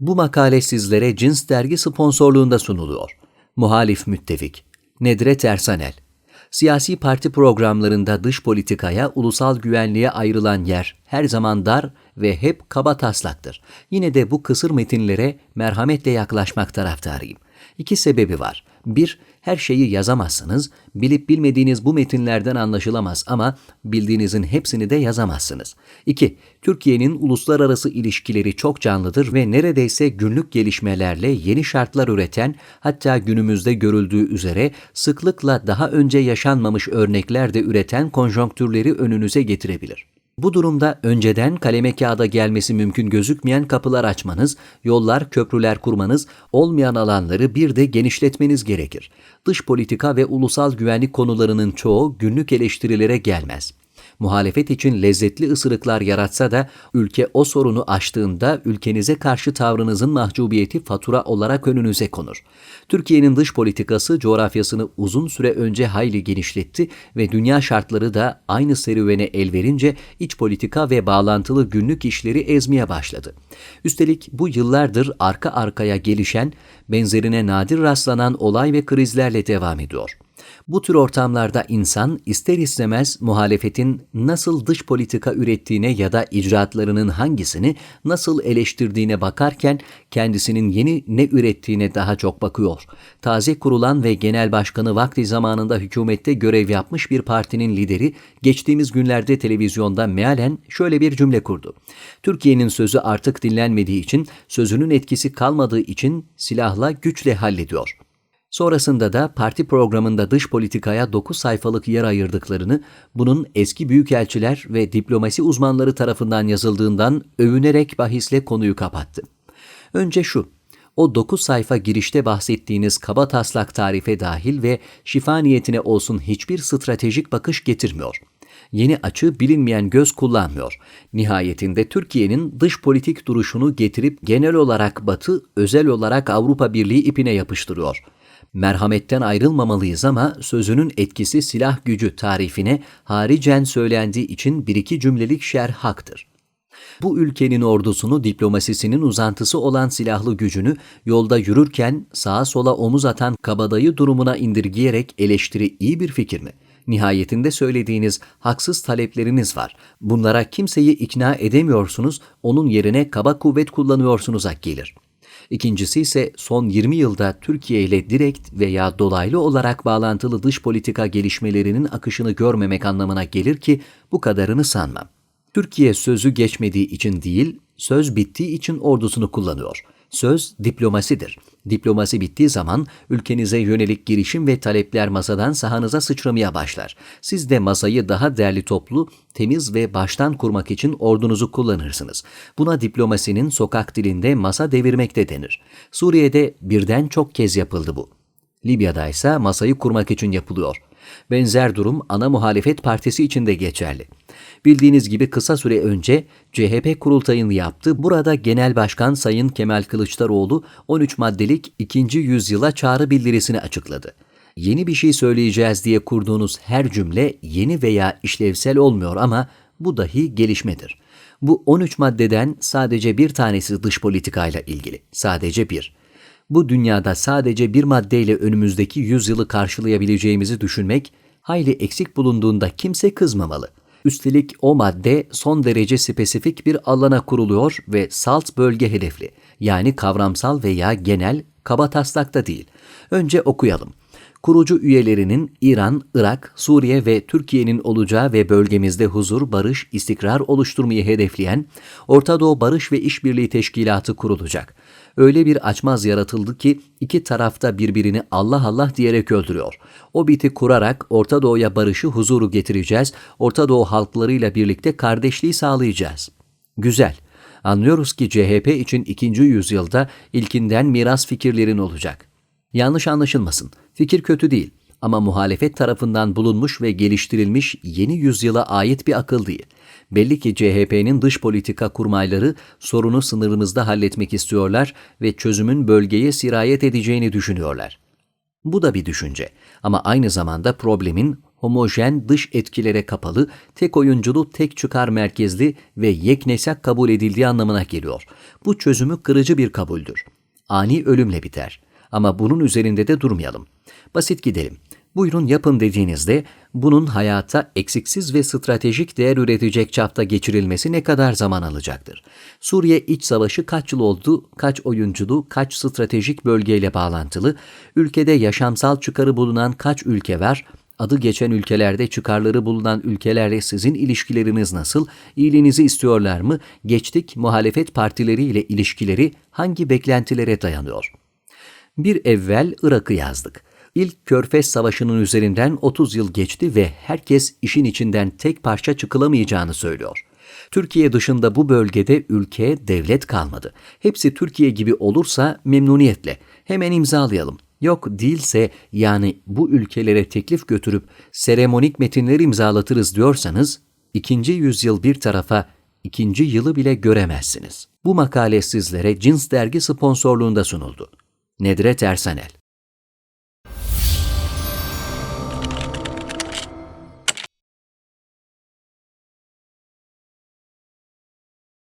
Bu makale sizlere Cins Dergi sponsorluğunda sunuluyor. Muhalif Müttefik Nedret Ersanel Siyasi parti programlarında dış politikaya, ulusal güvenliğe ayrılan yer her zaman dar ve hep kaba taslaktır. Yine de bu kısır metinlere merhametle yaklaşmak taraftarıyım. İki sebebi var. Bir, her şeyi yazamazsınız, bilip bilmediğiniz bu metinlerden anlaşılamaz ama bildiğinizin hepsini de yazamazsınız. İki, Türkiye'nin uluslararası ilişkileri çok canlıdır ve neredeyse günlük gelişmelerle yeni şartlar üreten, hatta günümüzde görüldüğü üzere sıklıkla daha önce yaşanmamış örnekler de üreten konjonktürleri önünüze getirebilir. Bu durumda önceden kaleme kağıda gelmesi mümkün gözükmeyen kapılar açmanız, yollar, köprüler kurmanız, olmayan alanları bir de genişletmeniz gerekir. Dış politika ve ulusal güvenlik konularının çoğu günlük eleştirilere gelmez muhalefet için lezzetli ısırıklar yaratsa da ülke o sorunu aştığında ülkenize karşı tavrınızın mahcubiyeti fatura olarak önünüze konur. Türkiye'nin dış politikası coğrafyasını uzun süre önce hayli genişletti ve dünya şartları da aynı serüvene el verince iç politika ve bağlantılı günlük işleri ezmeye başladı. Üstelik bu yıllardır arka arkaya gelişen, benzerine nadir rastlanan olay ve krizlerle devam ediyor. Bu tür ortamlarda insan ister istemez muhalefetin nasıl dış politika ürettiğine ya da icraatlarının hangisini nasıl eleştirdiğine bakarken kendisinin yeni ne ürettiğine daha çok bakıyor. Taze kurulan ve genel başkanı vakti zamanında hükümette görev yapmış bir partinin lideri geçtiğimiz günlerde televizyonda mealen şöyle bir cümle kurdu. Türkiye'nin sözü artık dinlenmediği için, sözünün etkisi kalmadığı için silahla güçle hallediyor. Sonrasında da parti programında dış politikaya 9 sayfalık yer ayırdıklarını, bunun eski büyükelçiler ve diplomasi uzmanları tarafından yazıldığından övünerek bahisle konuyu kapattı. Önce şu, o 9 sayfa girişte bahsettiğiniz kaba taslak tarife dahil ve şifa niyetine olsun hiçbir stratejik bakış getirmiyor. Yeni açı bilinmeyen göz kullanmıyor. Nihayetinde Türkiye'nin dış politik duruşunu getirip genel olarak Batı, özel olarak Avrupa Birliği ipine yapıştırıyor.'' Merhametten ayrılmamalıyız ama sözünün etkisi silah gücü tarifine haricen söylendiği için bir iki cümlelik şer haktır. Bu ülkenin ordusunu diplomasisinin uzantısı olan silahlı gücünü yolda yürürken sağa sola omuz atan kabadayı durumuna indirgeyerek eleştiri iyi bir fikir mi? Nihayetinde söylediğiniz haksız talepleriniz var. Bunlara kimseyi ikna edemiyorsunuz, onun yerine kaba kuvvet kullanıyorsunuz gelir.'' İkincisi ise son 20 yılda Türkiye ile direkt veya dolaylı olarak bağlantılı dış politika gelişmelerinin akışını görmemek anlamına gelir ki bu kadarını sanmam. Türkiye sözü geçmediği için değil, söz bittiği için ordusunu kullanıyor. Söz diplomasidir. Diplomasi bittiği zaman ülkenize yönelik girişim ve talepler masadan sahanıza sıçramaya başlar. Siz de masayı daha değerli toplu, temiz ve baştan kurmak için ordunuzu kullanırsınız. Buna diplomasinin sokak dilinde masa devirmek de denir. Suriye'de birden çok kez yapıldı bu. Libya'da ise masayı kurmak için yapılıyor. Benzer durum ana muhalefet partisi için de geçerli. Bildiğiniz gibi kısa süre önce CHP kurultayını yaptı. Burada Genel Başkan Sayın Kemal Kılıçdaroğlu 13 maddelik 2. yüzyıla çağrı bildirisini açıkladı. Yeni bir şey söyleyeceğiz diye kurduğunuz her cümle yeni veya işlevsel olmuyor ama bu dahi gelişmedir. Bu 13 maddeden sadece bir tanesi dış politikayla ilgili. Sadece bir. Bu dünyada sadece bir maddeyle önümüzdeki yüzyılı karşılayabileceğimizi düşünmek hayli eksik bulunduğunda kimse kızmamalı. Üstelik o madde son derece spesifik bir alana kuruluyor ve salt bölge hedefli. Yani kavramsal veya genel kaba taslakta değil. Önce okuyalım. Kurucu üyelerinin İran, Irak, Suriye ve Türkiye'nin olacağı ve bölgemizde huzur, barış, istikrar oluşturmayı hedefleyen Orta Doğu Barış ve İşbirliği Teşkilatı kurulacak öyle bir açmaz yaratıldı ki iki tarafta birbirini Allah Allah diyerek öldürüyor. O biti kurarak Orta Doğu'ya barışı, huzuru getireceğiz. Orta Doğu halklarıyla birlikte kardeşliği sağlayacağız. Güzel. Anlıyoruz ki CHP için ikinci yüzyılda ilkinden miras fikirlerin olacak. Yanlış anlaşılmasın. Fikir kötü değil ama muhalefet tarafından bulunmuş ve geliştirilmiş yeni yüzyıla ait bir akıl değil. Belli ki CHP'nin dış politika kurmayları sorunu sınırımızda halletmek istiyorlar ve çözümün bölgeye sirayet edeceğini düşünüyorlar. Bu da bir düşünce ama aynı zamanda problemin homojen dış etkilere kapalı, tek oyunculu, tek çıkar merkezli ve yeknesak kabul edildiği anlamına geliyor. Bu çözümü kırıcı bir kabuldür. Ani ölümle biter. Ama bunun üzerinde de durmayalım. Basit gidelim. Buyurun yapın dediğinizde bunun hayata eksiksiz ve stratejik değer üretecek çapta geçirilmesi ne kadar zaman alacaktır? Suriye iç savaşı kaç yıl oldu, kaç oyunculu, kaç stratejik bölgeyle bağlantılı, ülkede yaşamsal çıkarı bulunan kaç ülke var, adı geçen ülkelerde çıkarları bulunan ülkelerle sizin ilişkileriniz nasıl, iyiliğinizi istiyorlar mı, geçtik muhalefet partileriyle ilişkileri hangi beklentilere dayanıyor? Bir evvel Irak'ı yazdık. İlk Körfez Savaşı'nın üzerinden 30 yıl geçti ve herkes işin içinden tek parça çıkılamayacağını söylüyor. Türkiye dışında bu bölgede ülke, devlet kalmadı. Hepsi Türkiye gibi olursa memnuniyetle hemen imzalayalım. Yok değilse yani bu ülkelere teklif götürüp seremonik metinler imzalatırız diyorsanız ikinci yüzyıl bir tarafa ikinci yılı bile göremezsiniz. Bu makale sizlere Cins Dergi sponsorluğunda sunuldu. Nedret Ersanel